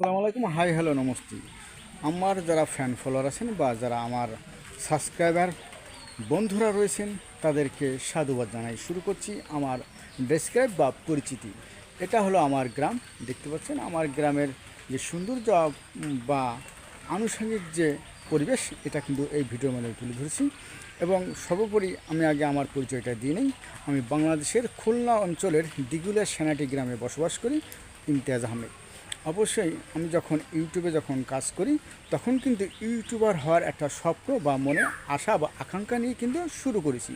আসসালামু আলাইকুম। Hi, hello, নমস্তে। আমার যারা ফ্যান ফলোয়ার আছেন বা যারা আমার সাবস্ক্রাইবার বন্ধুরা রয়েছেন, তাদেরকে সাধুবাদ জানাই শুরু করছি আমার ডেসক্রাইব বা পরিচিতি। এটা হলো আমার গ্রাম। দেখতে পাচ্ছেন, আমার গ্রামের যে সৌন্দর্য বা আনুষঙ্গিক যে পরিবেশ, এটা কিন্তু এই ভিডিওর মধ্যে তুলে ধরেছি। এবং সর্বোপরি আমি আগে আমার পরিচয়টা দিয়ে নিই। আমি বাংলাদেশের খুলনা অঞ্চলের দিগুলা সেনাটি গ্রামে বসবাস করি, ইমতিয়াজ আহমেদ। অবশ্যই আমি যখন ইউটিউবে যখন কাজ করি, তখন কিন্তু ইউটিউবার হওয়ার একটা স্বপ্ন বা মনে আশা বা আকাঙ্ক্ষা নিয়ে কিন্তু শুরু করেছি।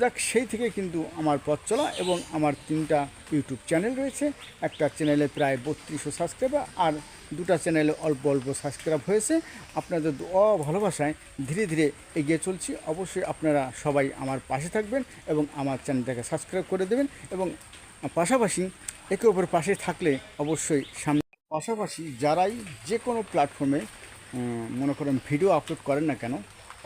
যাক, সেই থেকে কিন্তু আমার পথ চলা এবং আমার তিনটা ইউটিউব চ্যানেল রয়েছে। একটা চ্যানেলে প্রায় বত্রিশশো সাবস্ক্রাইবার আর দুটা চ্যানেলে অল্প অল্প সাবস্ক্রাইব হয়েছে। আপনাদের অ ভালোবাসায় ধীরে ধীরে এগিয়ে চলছি। অবশ্যই আপনারা সবাই আমার পাশে থাকবেন এবং আমার চ্যানেলটাকে সাবস্ক্রাইব করে দেবেন এবং পাশাপাশি একে অপরের পাশে থাকলে অবশ্যই সামনে পাশাপাশি যারাই যে কোনো প্ল্যাটফর্মে মনে করেন ভিডিও আপলোড করেন না কেন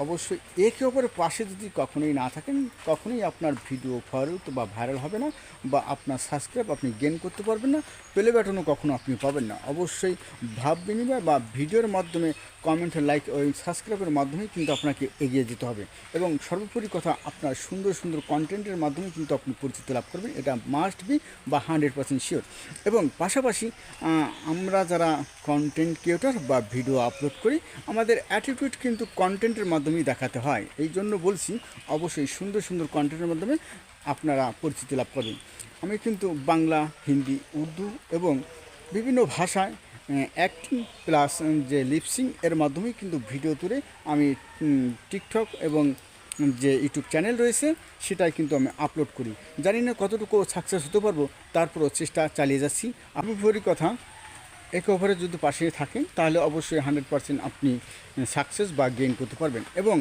অবশ্যই একে অপরের পাশে যদি কখনোই না থাকেন, কখনোই আপনার ভিডিও ফরত বা ভাইরাল হবে না বা আপনার সাবস্ক্রাইব আপনি গেন করতে পারবেন না পেলে ব্যাটনও কখনো আপনি পাবেন না। অবশ্যই ভাব বিনিময় বা ভিডিওর মাধ্যমে কমেন্ট লাইক ওই সাবস্ক্রাইবের মাধ্যমে কিন্তু আপনাকে এগিয়ে যেতে হবে এবং সর্বোপরি কথা, আপনার সুন্দর সুন্দর কন্টেন্টের মাধ্যমে কিন্তু আপনি পরিচিতি লাভ করবেন, এটা মাস্ট বি বা হান্ড্রেড পার্সেন্ট শিওর এবং পাশাপাশি আমরা যারা কন্টেন্ট ক্রিয়েটর বা ভিডিও আপলোড করি, আমাদের অ্যাটিটিউড কিন্তু কন্টেন্টের মাধ্যমেই দেখাতে হয়। এই জন্য বলছি, অবশ্যই সুন্দর সুন্দর কন্টেন্টের মাধ্যমে আপনারা পরিচিতি লাভ করবেন। আমি কিন্তু বাংলা, হিন্দি, উর্দু এবং বিভিন্ন ভাষায় অ্যাক্টিং প্লাস যে লিপসিং এর মাধ্যমেই কিন্তু ভিডিও তুলে আমি টিকটক এবং যে ইউটিউব চ্যানেল রয়েছে, সেটাই কিন্তু আমি আপলোড করি। জানি না কতটুকু সাকসেস হতে পারব, তারপরও চেষ্টা চালিয়ে যাচ্ছি। ভরি কথা একে অপরের যদি পাশে থাকেন, তাহলে অবশ্যই হান্ড্রেড পারসেন্ট আপনি সাকসেস বা গেইন করতে পারবেন। এবং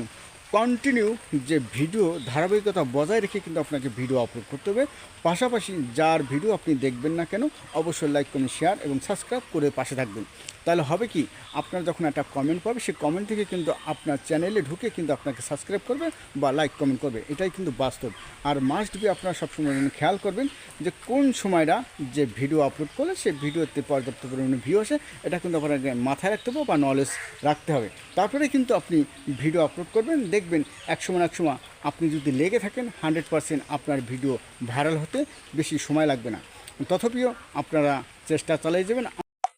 কন্টিনিউ যে ভিডিও ধারাবাহিকতা বজায় রেখে কিন্তু আপনাকে ভিডিও আপলোড করতে হবে। পাশাপাশি যার ভিডিও আপনি দেখবেন না কেন, অবশ্যই লাইক কমেন্ট শেয়ার এবং সাবস্ক্রাইব করে পাশে থাকবেন। তাহলে হবে কি, আপনার যখন একটা কমেন্ট পাবে, সেই কমেন্ট থেকে কিন্তু আপনার চ্যানেলে ঢুকে কিন্তু আপনাকে সাবস্ক্রাইব করবে বা লাইক কমেন্ট করবে। এটাই কিন্তু বাস্তব। আর মাস্ট বি আপনারা সবসময় খেয়াল করবেন যে কোন সময়টা যে ভিডিও আপলোড করলে সেই ভিডিওতে পর্যাপ্ত পরিমাণে ভিউ আসে, এটা কিন্তু আপনাকে মাথায় রাখতে হবে বা নলেজ রাখতে হবে। তারপরে কিন্তু আপনি ভিডিও আপলোড করবেন দেখবেন এক সময় এক সময় আপনি যদি লেগে থাকেন হান্ড্রেড পারসেন্ট আপনার ভিডিও ভাইরাল হতে বেশি সময় লাগবে না। তথাপিও আপনারা চেষ্টা চালিয়ে যাবেন।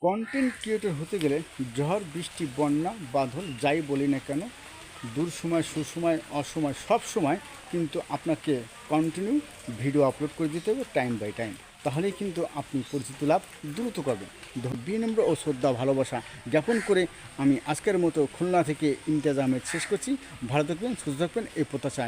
কন্টেন্ট ক্রিয়েটর হতে গেলে ঝড়, বৃষ্টি, বন্যা বাদল যাই বলি না কেন, দূর সময়, সুসময়, অসময়, সব সময় কিন্তু আপনাকে কন্টিনিউ ভিডিও আপলোড করে দিতে হবে টাইম বাই টাইম তাহলেই কিন্তু আপনি পরিচিতি লাভ দ্রুত করবেন বিনম্র ও শ্রদ্ধা, ভালোবাসা জ্ঞাপন করে আমি আজকের মতো খুলনা থেকে ইমতিয়াজ আহমেদ শেষ করছি। ভালো থাকবেন, সুস্থ থাকবেন, এই প্রত্যাশা